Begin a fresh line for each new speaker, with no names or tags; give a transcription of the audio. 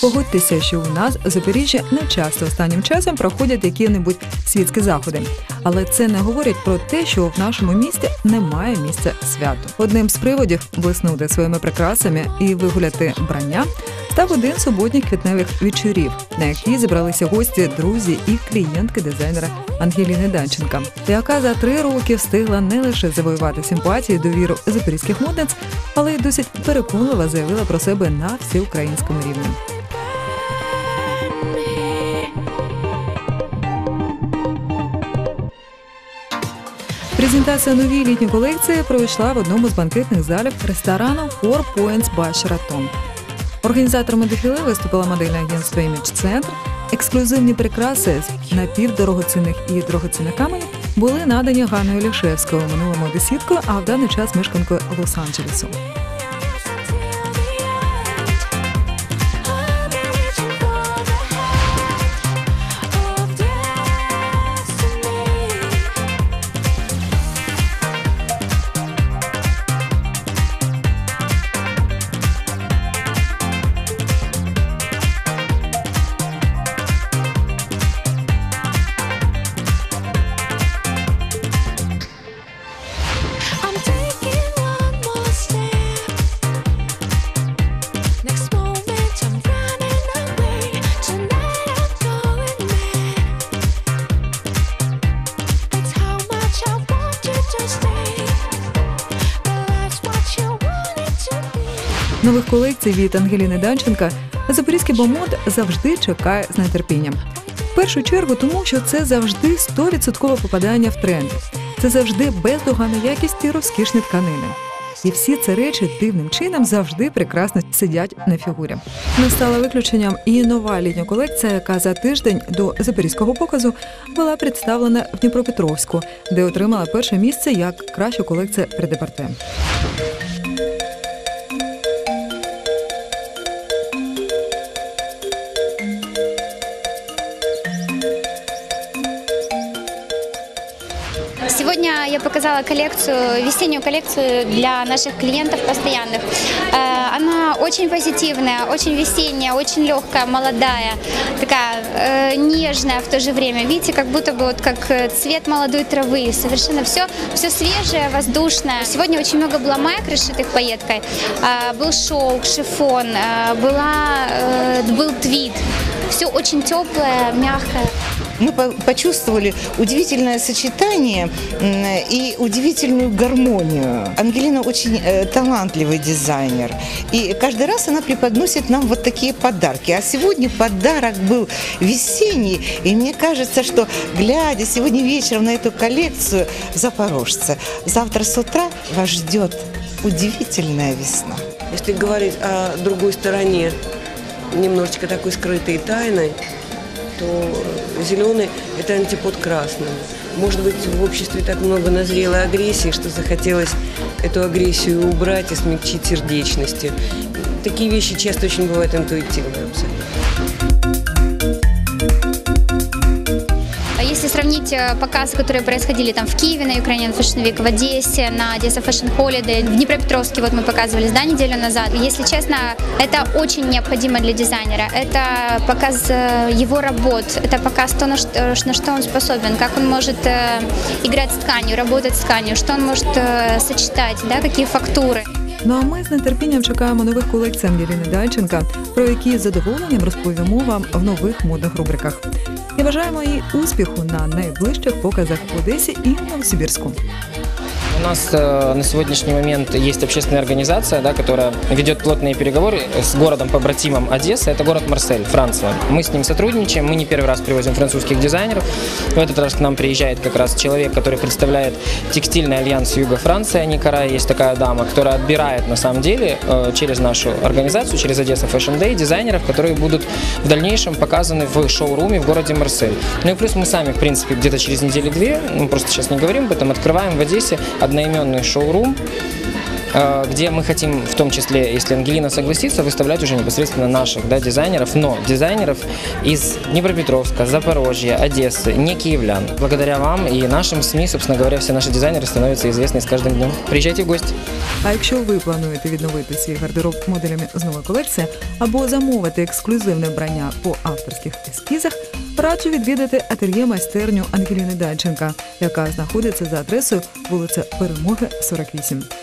Погодьтеся, що у нас в Запоріжжі не часто останнім часом проходять які-небудь світські заходи, але це не говорить про те, що в нашому місті немає місця святу. Одним з приводів блиснути своїми прикрасами і вигуляти брання став один суботніх квітневих вечорів, на який зібралися гості, друзі і клієнтки дизайнера Ангеліни Данченка, яка за три роки встигла не лише завоювати симпатії довіру запорізьких модниць, але й досить переконливо заявила про себе на всеукраїнському рівні. Презентація нової літньої колекції пройшла в одному з банкетних залів ресторану Four Points by Sheraton. Організаторами дефіле виступила модельне агентство Image Центр. Ексклюзивні прикраси з напівдорогоцінних і дорогоцінних каменів були надані Ганною Лішевською минулому десяткою, а в даний час мешканкою Лос-Анджелесу. Нових колекцій від Ангеліни Данченка запорізький бомод завжди чекає з нетерпінням. В першу чергу, тому що це завжди 100% попадання в тренд. Це завжди бездоганна якість і розкішні тканини. І всі ці речі дивним чином завжди прекрасно сидять на фігурі. Не стала виключенням і нова літня колекція, яка за тиждень до запорізького показу була представлена в Дніпропетровську, де отримала перше місце як краща колекція предепорте.
Сегодня я показала коллекцию, весеннюю коллекцию для наших клиентов постоянных. Э, Она очень позитивная, очень весенняя, очень легкая, молодая, такая э, нежная в то же время. Видите, как будто бы вот как э, цвет молодой травы. Совершенно все, все свежее, воздушное. Сегодня очень много было маек, расшитых пайеткой. Был шелк, шифон, была, был твид. Все очень теплое, мягкое.
мы по- почувствовали удивительное сочетание и удивительную гармонию. Ангелина очень э, талантливый дизайнер, и каждый раз она преподносит нам вот такие подарки. А сегодня подарок был весенний, и мне кажется, что глядя сегодня вечером на эту коллекцию запорожца, завтра с утра вас ждет удивительная весна.
Если говорить о другой стороне, немножечко такой скрытой тайной, то зеленый – это антипод красному. Может быть, в обществе так много назрелой агрессии, что захотелось эту агрессию убрать и смягчить сердечностью. Такие вещи часто очень бывают интуитивные абсолютно.
Сравнить э, показы, которые происходили там в Киеве на Ukrainian Fashion Week, в Одессе, на Одесса Fashion Holiday, в Днепропетровске, вот мы показывались, да, неделю назад. Если честно, это очень необходимо для дизайнера. Это показ э, его работ, это показ то, на что, на что он способен, как он может э, играть с тканью, работать с тканью, что он может сочетать, да, какие фактуры.
Ну а ми з нетерпінням чекаємо нових колекцій Ангеліни Дальченка, про які з задоволенням розповімо вам в нових модних рубриках. І бажаємо їй успіху на найближчих показах в Одесі і Новосибірську.
У нас э, на сегодняшний момент есть общественная организация, да, которая ведет плотные переговоры с городом побратимом Одесса. Это город Марсель, Франция. Мы с ним сотрудничаем. Мы не первый раз привозим французских дизайнеров. В этот раз к нам приезжает как раз человек, который представляет текстильный альянс Юга Франции, Аникара. Есть такая дама, которая отбирает на самом деле э, через нашу организацию, через Одесса Fashion Day дизайнеров, которые будут в дальнейшем показаны в шоуруме в городе Марсель. Ну и плюс мы сами, в принципе, где-то через недели-две, мы просто сейчас не говорим об этом, открываем в Одессе одноименный шоурум где мы хотим, в том числе, если Ангелина согласится, выставлять уже непосредственно наших да, дизайнеров, но дизайнеров из Днепропетровска, Запорожья, Одессы, не киевлян. Благодаря вам и нашим СМИ, собственно говоря, все наши дизайнеры становятся известны с каждым днем. Приезжайте в гости.
А якщо ви плануєте відновити свій гардероб моделями з нової колекції або замовити ексклюзивне вбрання по авторських ескізах, раджу відвідати ательє майстерню Ангеліни Дальченка, яка знаходиться за адресою вулиця Перемоги 48.